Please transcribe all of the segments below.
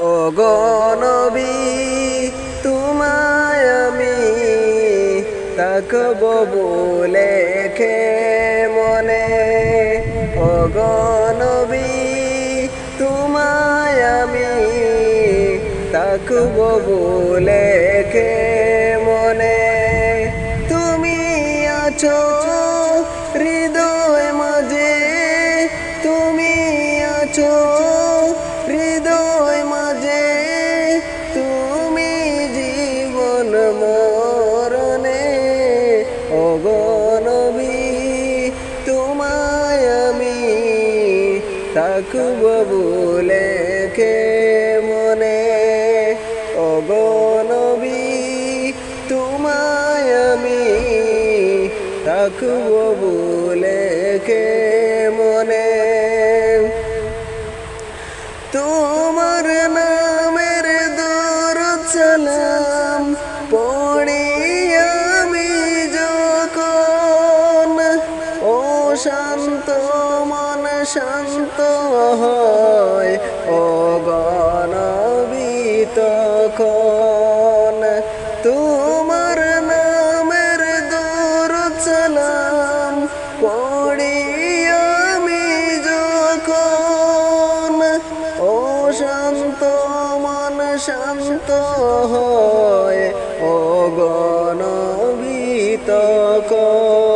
ও গনবী তোমায় আমি তাকব বলে খে মনে। ও গনবী তোমায় আমি তাকব বলে খে মনে। তুমি আছো তাকুব বলে কে মনে? অগনবী তোমায় আমি তাকুব বলে কে মনে? তোমার নামের দরদ সালাম শান্ত হয় ও গণবী তখন তোমার নামের দরদ সালাম পড়ি আমি যখন ও শান্ত মন শান্ত হয় ও গণবিত কন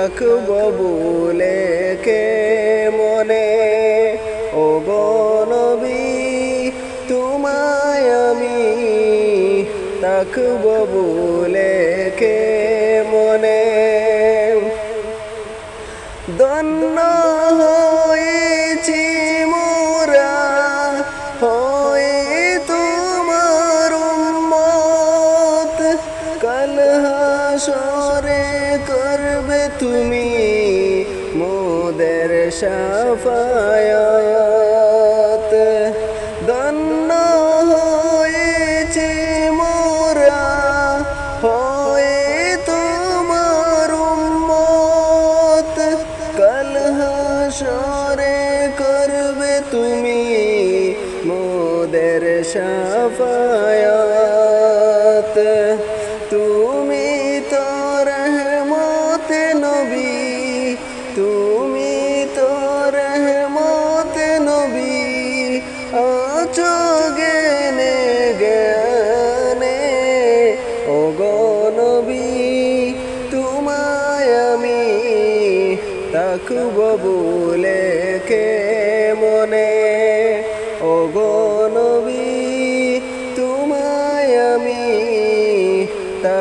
থাকব বলে কে মনে? ও গনবী তোমায় আমি থাকব বলে কে মনে? দন্ন সাফায়াত দন্ন হয়েছে মোরা, হয়ে তোমার উম্মত। কাল হাসরে করবে তুমি মোদের সাফায়াত তুমি তো রহমত নবী তুমি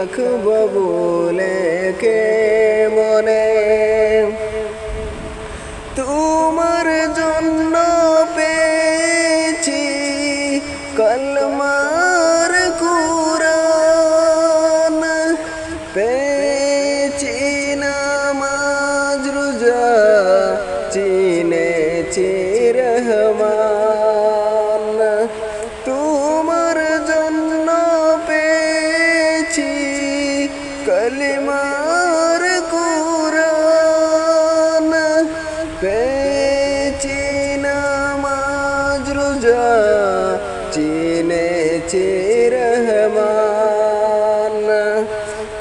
তাকুব বলে কে মনে? তোমার জন্য পেয়েছি কলমার নামাজ, রোজা, চিনেছি রহমান।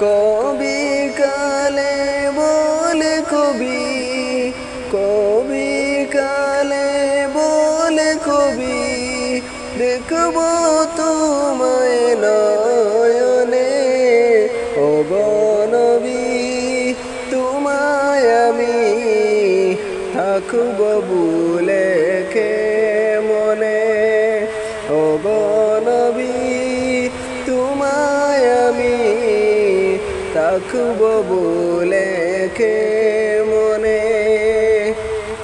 কবি কালে বলে কবি কবি কালে বলে কবি, দেখব তোমায় নয়নে। ও গনবী তোমায় আমি থাকব বলে খে মনে ও গনবী তোমায় আমি থাকব বলে কে